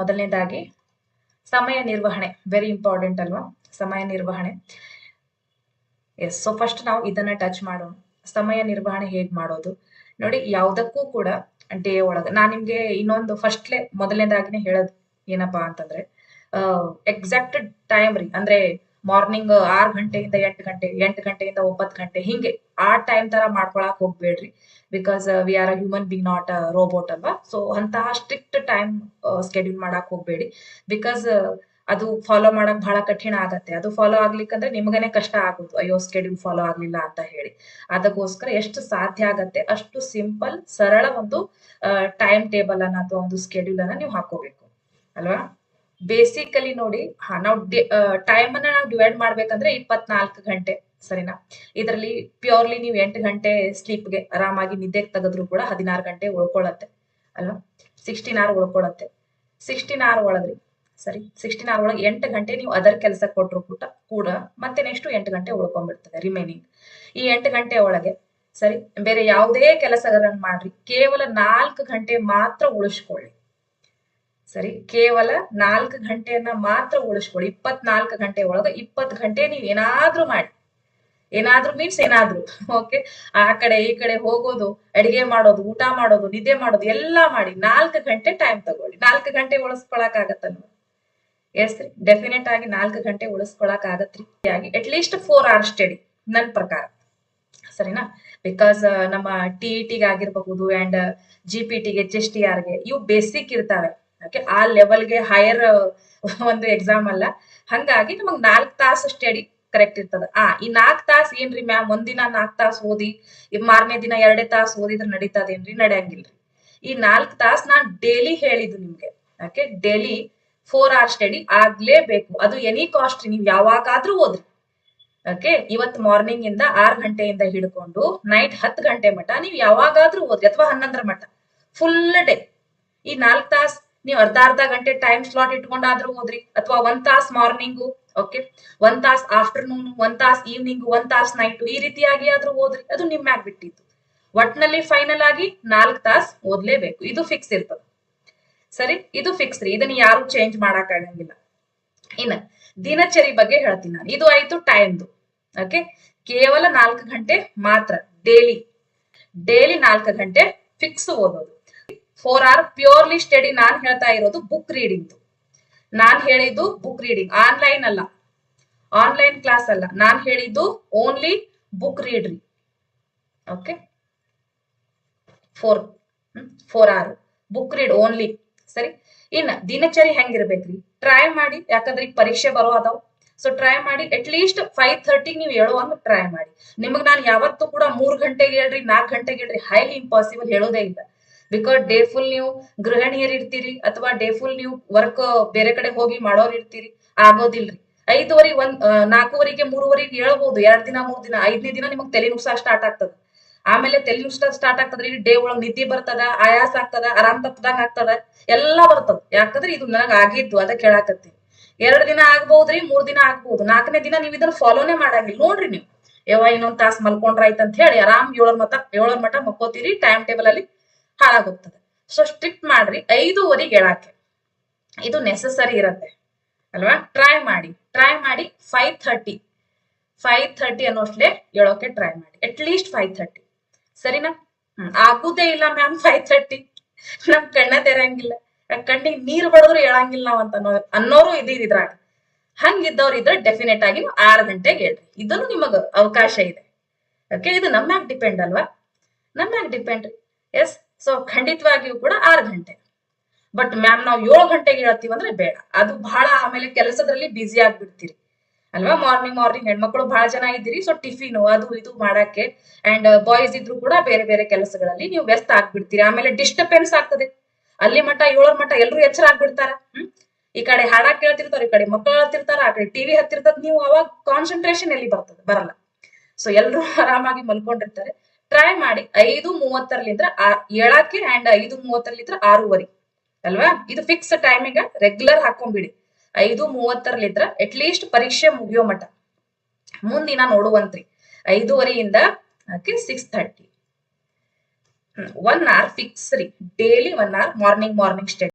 ಮೊದಲನೇದಾಗಿ ಸಮಯ ನಿರ್ವಹಣೆ ವೆರಿ ಇಂಪಾರ್ಟೆಂಟ್ ಅಲ್ವಾ? ಸಮಯ ನಿರ್ವಹಣೆ. ಎಸ್ ಸೊ ಫಸ್ಟ್ ನಾವು ಇದನ್ನ ಟಚ್ ಮಾಡೋಣ. ಸಮಯ ನಿರ್ವಹಣೆ ಹೇಗ್ ಮಾಡೋದು? ನೋಡಿ, ಯಾವುದಕ್ಕೂ ಕೂಡ ಡೇ ಒಳಗೆ, ನಾನ್ ನಿಮ್ಗೆ ಇನ್ನೊಂದು ಫಸ್ಟ್ಲೆ ಮೊದಲನೇದಾಗಿನೇ ಹೇಳೋದು ಏನಪ್ಪಾ ಅಂತಂದ್ರೆ ಎಕ್ಸಾಕ್ಟ್ ಟೈಮ್ ರೀ. ಅಂದ್ರೆ ಮಾರ್ನಿಂಗ್ ಆರ್ ಗಂಟೆಯಿಂದ ಎಂಟು ಗಂಟೆ, ಎಂಟು ಗಂಟೆಯಿಂದ ಒಂಬತ್ತು ಗಂಟೆ, ಹಿಂಗೆ ಆ ಟೈಮ್ ತರ ಮಾಡ್ಕೊಳಕ್ ಹೋಗ್ಬೇಡ್ರಿ. Because we are a human being not a robot ಅಲ್ವಾ? ಸೊ ಅಂತಹ ಸ್ಟ್ರಿಕ್ಟ್ ಟೈಮ್ ಸ್ಕೆಡ್ಯೂಲ್ ಮಾಡಕ್ ಹೋಗ್ಬೇಡಿ. ಬಿಕಾಸ್ ಅದು ಫಾಲೋ ಮಾಡಕ್ ಬಹಳ ಕಠಿಣ ಆಗತ್ತೆ. ಅದು ಫಾಲೋ ಆಗ್ಲಿಕ್ಕಂದ್ರೆ ನಿಮ್ಗನೆ ಕಷ್ಟ ಆಗುದು. ಅಯ್ಯೋ ಸ್ಕೆಡ್ಯೂಲ್ ಫಾಲೋ ಆಗ್ಲಿಲ್ಲ ಅಂತ ಹೇಳಿ. ಅದಕ್ಕೋಸ್ಕರ ಎಷ್ಟು ಸಾಧ್ಯ ಆಗತ್ತೆ, ಅಷ್ಟು ಸಿಂಪಲ್ ಸರಳ ಒಂದು ಟೈಮ್ ಟೇಬಲ್ ಅನ್ನ ಅಥವಾ ಒಂದು ಸ್ಕೆಡ್ಯೂಲ್ ಅನ್ನ ನೀವು ಹಾಕೋಬೇಕು. ಅಲ್ವಾ? ಬೇಸಿಕಲಿ ನೋಡಿ, ಹಾ, ನಾವು ಟೈಮ್ ಅನ್ನ ನಾವು ಡಿವೈಡ್ ಮಾಡ್ಬೇಕಂದ್ರೆ ಇಪ್ಪತ್ನಾಲ್ಕು ಗಂಟೆ, ಸರಿನಾ? ಇದರಲ್ಲಿ ಪ್ಯೂರ್ಲಿ ನೀವು ಎಂಟು ಗಂಟೆ ಸ್ಲೀಪ್ಗೆ ಆರಾಮಾಗಿ ನಿದ್ದೆಗೆ ತೆಗೆದ್ರು ಕೂಡ ಹದಿನಾರು ಗಂಟೆ ಉಳ್ಕೊಳತ್ತೆ, ಅಲ್ವಾ? ಸಿಕ್ಸ್ಟೀನ್ ಅವರ್ ಉಳ್ಕೊಳತ್ತೆ. ಸಿಕ್ಸ್ಟೀನ್ ಅವರ್ ಒಳಗ್ರಿ, ಸರಿ? ಸಿಕ್ಸ್ಟೀನ್ ಅವರ್ ಒಳಗೆ ಎಂಟು ಗಂಟೆ ನೀವು ಅದರ್ ಕೆಲಸ ಕೊಟ್ರು ಕೂಡ ಕೂಡ ಮತ್ತೆ ನೆಕ್ಸ್ಟ್ ಎಂಟು ಗಂಟೆ ಉಳ್ಕೊಂಡ್ಬಿಡ್ತದೆ ರಿಮೈನಿಂಗ್ ಈ ಎಂಟು ಗಂಟೆ ಒಳಗೆ, ಸರಿ? ಬೇರೆ ಯಾವುದೇ ಕೆಲಸಗಳನ್ನ ಮಾಡ್ರಿ, ಕೇವಲ ನಾಲ್ಕು ಗಂಟೆ ಮಾತ್ರ ಉಳಿಸ್ಕೊಳ್ಳಿ. ಸರಿ, ಕೇವಲ ನಾಲ್ಕು ಗಂಟೆಯನ್ನ ಮಾತ್ರ ಉಳಿಸ್ಕೊಳ್ಳಿ. ಇಪ್ಪತ್ನಾಲ್ಕು ಗಂಟೆ ಒಳಗ ಇಪ್ಪತ್ತು ಗಂಟೆ ನೀವು ಏನಾದ್ರೂ ಮಾಡಿ. ಏನಾದ್ರೂ ಮೀನ್ಸ್ ಏನಾದ್ರೂ ಓಕೆ ಆ ಕಡೆ ಈ ಕಡೆ ಹೋಗೋದು, ಅಡಿಗೆ ಮಾಡೋದು, ಊಟ ಮಾಡೋದು, ನಿದ್ದೆ ಮಾಡೋದು ಎಲ್ಲಾ ಮಾಡಿ ನಾಲ್ಕು ಗಂಟೆ ಟೈಮ್ ತಗೊಳ್ಳಿ. ನಾಲ್ಕು ಗಂಟೆ ಉಳಿಸ್ಕೊಳಕ್ ಎಸ್ ರೀ ಡೆಫಿನೆಟ್ ಆಗಿ ನಾಲ್ಕು ಗಂಟೆ ಉಳಿಸ್ಕೊಳಕ್ ಆಗತ್ರಿ ಆಗಿ at least four hour study ನನ್ ಪ್ರಕಾರ. ಸರಿನಾ? ಬಿಕಾಸ್ ನಮ್ಮ ಟಿ ಇ ಆಗಿರಬಹುದು ಅಂಡ್ ಜಿ ಪಿ ಟಿಗೆ ಎಚ್ ಎಸ್ ಟಿ ಇವು ಬೇಸಿಕ್ ಇರ್ತಾವೆ. ಓಕೆ ಆ ಲೆವೆಲ್ಗೆ ಹೈಯರ್ ಒಂದು ಎಕ್ಸಾಮ್ ಅಲ್ಲ. ಹಂಗಾಗಿ ನಮಗ್ ನಾಲ್ಕ್ ತಾಸು ಸ್ಟಡಿ ಕರೆಕ್ಟ್ ಇರ್ತದ. ಆ, ಈ ನಾಲ್ಕ್ ತಾಸ್ ಏನ್ರಿ ಮ್ಯಾಮ್ ಒಂದಿನ ನಾಲ್ಕ್ ತಾಸ್ ಓದಿ ಮಾರನೇ ದಿನ ಎರಡೇ ತಾಸ್ ಓದಿದ್ರೆ ನಡೀತದೇನ್ರಿ? ನಡೆಯಂಗಿಲ್ರಿ. ಈ ನಾಲ್ಕ್ ತಾಸ್ ನಾನ್ ಡೈಲಿ ಹೇಳಿದ್ದು ನಿಮ್ಗೆ. Okay daily four hour study ಆಗ್ಲೇಬೇಕು. ಅದು ಎನಿ ಕಾಸ್ಟ್ ನೀವು ಯಾವಾಗಾದ್ರೂ ಓದ್ರಿ. ಓಕೆ ಇವತ್ ಮಾರ್ನಿಂಗ್ ಇಂದ ಆರ್ ಗಂಟೆಯಿಂದ ಹಿಡ್ಕೊಂಡು ನೈಟ್ ಹತ್ತು ಗಂಟೆ ಮಟ್ಟ ನೀವು ಯಾವಾಗಾದ್ರೂ ಓದ್ರಿ, ಅಥವಾ ಹನ್ನೊಂದರ ಮಟ್ಟ ಫುಲ್ ಡೇ ಈ ನಾಲ್ಕ್ ತಾಸ್ ನೀವು ಅರ್ಧ ಅರ್ಧ ಗಂಟೆ ಟೈಮ್ ಸ್ಲಾಟ್ ಇಟ್ಕೊಂಡಾದ್ರೂ ಹೋದ್ರಿ ಅಥವಾ ಒಂದ್ ತಾಸ್ ಮಾರ್ನಿಂಗು ಓಕೆ ಒಂದ್ ತಾಸ್ ಆಫ್ಟರ್ನೂನ್ ಒಂದ್ ತಾಸ್ ಈವ್ನಿಂಗ್ ಒಂದ್ ತಾಸ್ ನೈಟ್ ಈ ರೀತಿಯಾಗಿ ಆದ್ರೂ ಓದ್ರಿ ಅದು ನಿಮ್ಮ ಬಿಟ್ಟಿದ್ದು ಒಟ್ನಲ್ಲಿ ಫೈನಲ್ ಆಗಿ ನಾಲ್ಕ್ ತಾಸ್ ಓದ್ಲೇಬೇಕು. ಇದು ಫಿಕ್ಸ್ ಇರ್ತದೆ. ಸರಿ? ಇದು ಫಿಕ್ಸ್ ರೀ. ಇದನ್ನ ಯಾರು ಚೇಂಜ್ ಮಾಡಕ್ ಆಗಂಗಿಲ್ಲ. ಇನ್ನ ದಿನಚರಿ ಬಗ್ಗೆ ಹೇಳ್ತೀನಿ ನಾನು. ಇದು ಆಯ್ತು ಟೈಮ್ದು ಓಕೆ ಕೇವಲ ನಾಲ್ಕು ಗಂಟೆ ಮಾತ್ರ. ಡೇಲಿ ಡೇಲಿ ನಾಲ್ಕು ಗಂಟೆ ಫಿಕ್ಸ್ ಓದೋದು. ಫೋರ್ ಆರ್ ಪ್ಯೂರ್ಲಿ ಸ್ಟಡಿ ನಾನ್ ಹೇಳ್ತಾ ಇರೋದು ಬುಕ್ ರೀಡಿಂಗ್ ನಾನ್ ಹೇಳಿದ್ದು ಬುಕ್ ರೀಡಿಂಗ್ ಆನ್ಲೈನ್ ಅಲ್ಲ. ಆನ್ಲೈನ್ ಕ್ಲಾಸ್ ಅಲ್ಲ. ನಾನ್ ಹೇಳಿದ್ದು only book ರೀಡ್ರಿ okay four four hour book read only ಸರಿ? ಇನ್ನ ದಿನಚರಿ ಹೆಂಗಿರ್ಬೇಕ್ರಿ? ಟ್ರೈ ಮಾಡಿ, ಯಾಕಂದ್ರೆ ಈಗ ಪರೀಕ್ಷೆ ಬರೋ ಅದಾವ್. ಸೊ ಟ್ರೈ ಮಾಡಿ ಅಟ್ ಲೀಸ್ಟ್ ಫೈವ್ ಥರ್ಟಿಗೆ ನೀವು ಹೇಳುವಂಗ ಟ್ರೈ ಮಾಡಿ. ನಿಮಗ್ ನಾನು ಯಾವತ್ತೂ ಕೂಡ ಮೂರ್ ಗಂಟೆಗೆ ಹೇಳ್ರಿ ನಾಲ್ಕು ಗಂಟೆಗೆ ಹೇಳ್ರಿ ಹೈಲಿ ಇಂಪಾಸಿಬಲ್ ಹೇಳೋದೇ ಇಲ್ಲ. ಬಿಕಾಸ್ ಡೇ ಫುಲ್ ನೀವು ಗೃಹಿಣಿಯರ್ ಇರ್ತೀರಿ ಅಥವಾ ಡೇ ಫುಲ್ ನೀವು ವರ್ಕ್ ಬೇರೆ ಕಡೆ ಹೋಗಿ ಮಾಡೋರ್ ಇರ್ತೀರಿ, ಆಗೋದಿಲ್ರಿ. ಐದುವರೆಗೆ ಒಂದ್ ನಾಲ್ಕೂವರೆಗೆ ಮೂರುವರೆಗೆ ಹೇಳ್ಬೋದು, ಎರಡ್ ದಿನ, ಮೂರ್ ದಿನ, ಐದನೇ ದಿನ ನಿಮಗ್ ತಲೆ ಸ್ಟಾರ್ಟ್ ಆಗ್ತದ. ಆಮೇಲೆ ತಲೆ ನುಸ ಸ್ಟಾರ್ಟ್ ಆಗ್ತದ್ರಿ ಡೇ ಒಳಗ್ ನಿದ್ದೆ ಬರ್ತದ, ಆಯಾಸ ಆಗ್ತದ, ಆರಾಮ್ ತಪ್ಪದಂಗ ಆಗ್ತದ, ಎಲ್ಲಾ ಬರ್ತದ. ಯಾಕಂದ್ರೆ ಇದು ನನಗ್ ಆಗಿದ್ದು, ಅದ ಕೇಳಾಕತ್ತಿ ಎರಡ್ ದಿನ ಆಗ್ಬಹುದ್ರಿ ಮೂರ್ ದಿನ ಆಗ್ಬಹುದು ನಾಲ್ಕನೇ ದಿನ ನೀವ್ ಇದನ್ನ ಫಾಲೋನೇ ಮಾಡಂಗಿಲ್ಲ. ನೋಡ್ರಿ ನೀವು. ಯಾವ ಇನ್ನೊಂದ್ ತಾಸ್ ಮಲ್ಕೊಂಡ್ರ ಅಂತ ಹೇಳಿ, ಆರಾಮ್ ಏಳರ್ ಮತ ಏಳರ್ ಮಠ ಮಕ್ಕೋತೀರಿ ಟೈಮ್ ಟೇಬಲ್ ಅಲ್ಲಿ ಹಾಳಾಗೋಗ್ತದೆ ಸೊ ಸ್ಟ್ರಿಕ್ಟ್ ಮಾಡ್ರಿ. ಐದೂವರೆಗೆ ಹೇಳಾಕೆ ಇದು ನೆಸಸರಿ ಇರತ್ತೆ. ಅಲ್ವಾ? ಟ್ರೈ ಮಾಡಿ. ಟ್ರೈ ಮಾಡಿ ಫೈವ್ ಥರ್ಟಿ ಫೈವ್ ಥರ್ಟಿ ಅನ್ನೋಷ್ಟೇ ಹೇಳೋಕೆ ಟ್ರೈ ಮಾಡಿ. ಅಟ್ ಲೀಸ್ಟ್ ಫೈವ್ ತರ್ಟಿ ಸರಿನಾ? ಆಗುದೇ ಇಲ್ಲ ಮ್ಯಾಮ್ ಫೈವ್ ಥರ್ಟಿ ನಮ್ ಕಣ್ಣ ತೆರಂಗಿಲ್ಲ ಕಣ್ಣಿಗೆ ನೀರು ಬಡದ್ರು ಹೇಳಂಗಿಲ್ಲ ನಾವ್ ಅಂತ ಅನ್ನೋ ಅನ್ನೋರು ಇದೀರ್ ಇದ್ರಾಗ. ಹಂಗಿದ್ದವ್ರು ಇದ್ರೆ ಡೆಫಿನೆಟ್ ಆಗಿ ನೀವು ಆರು ಗಂಟೆಗೆ ಹೇಳ್ರಿ ಇದನ್ನು ನಿಮಗ ಅವಕಾಶ ಇದೆ. ಓಕೆ ಇದು ನಮ್ಮ ಡಿಪೆಂಡ್ ಅಲ್ವಾ? ನಮ್ಮ ಡಿಪೆಂಡ್ ಎಸ್ ಸೊ ಖಂಡಿತವಾಗಿಯೂ ಕೂಡ ಆರು ಗಂಟೆ. ಬಟ್ ಮ್ಯಾಮ್ ನಾವು ಏಳು ಗಂಟೆಗೆ ಹೇಳ್ತೀವಿ ಅಂದ್ರೆ ಬೇಡ. ಅದು ಬಹಳ ಆಮೇಲೆ ಕೆಲಸದಲ್ಲಿ ಬ್ಯುಸಿ ಆಗ್ಬಿಡ್ತೀರಿ. ಅಲ್ವಾ? ಮಾರ್ನಿಂಗ್ ಮಾರ್ನಿಂಗ್ ಹೆಣ್ಮಕ್ಳು ಬಹಳ ಜನ ಇದ್ದೀರಿ. ಸೊ ಟಿಫಿನ್ ಅದು ಇದು ಮಾಡಕ್ಕೆ ಅಂಡ್ ಬಾಯ್ಸ್ ಇದ್ರು ಕೂಡ ಬೇರೆ ಬೇರೆ ಕೆಲಸಗಳಲ್ಲಿ ನೀವು ವ್ಯಸ್ತ ಆಗ್ಬಿಡ್ತೀರಿ. ಆಮೇಲೆ ಡಿಸ್ಟರ್ಬೆನ್ಸ್ ಆಗ್ತದೆ. ಅಲ್ಲಿ ಮಟ್ಟ ಏಳರ ಮಟ್ಟ ಎಲ್ರು ಎಚ್ಚರ ಆಗ್ಬಿಡ್ತಾರ? ಹ್ಮ್? ಈ ಕಡೆ ಹಾಡ ಕೇಳ್ತಿರ್ತಾರ, ಈ ಕಡೆ ಮಕ್ಕಳು ಹೇಳ್ತಿರ್ತಾರ, ಆ ಕಡೆ ಟಿವಿ ಹತ್ತಿರ್ತದ ನೀವು ಅವಾಗ ಕಾನ್ಸಂಟ್ರೇಷನ್ ಎಲ್ಲಿ ಬರ್ತದೆ? ಬರಲ್ಲ. ಸೊ ಎಲ್ರು ಆರಾಮಾಗಿ ಮಲ್ಕೊಂಡಿರ್ತಾರೆ. ಟ್ರೈ ಮಾಡಿ ಐದು ಮೂವತ್ತರಲಿಂದ್ರ ಏಳಕ್ಕೆ ಅಂಡ್ ಐದು ಮೂವತ್ತರಲಿಂದ್ರ ಆರೂವರೆ. ಅಲ್ವಾ? ಇದು ಫಿಕ್ಸ್ ಟೈಮಿಂಗ್ ರೆಗ್ಯುಲರ್ ಹಾಕೊಂಡ್ಬಿಡಿ. ಐದು ಮೂವತ್ತರಲಿದ್ರ ಅಟ್ ಲೀಸ್ಟ್ ಪರೀಕ್ಷೆ ಮುಗಿಯೋ ಮಟ. ಮುಂದಿನ ನೋಡುವಂತ್ರಿ. ಐದೂವರೆಯಿಂದ six thirty one hour fix ರೀ. Daily one hour morning morning study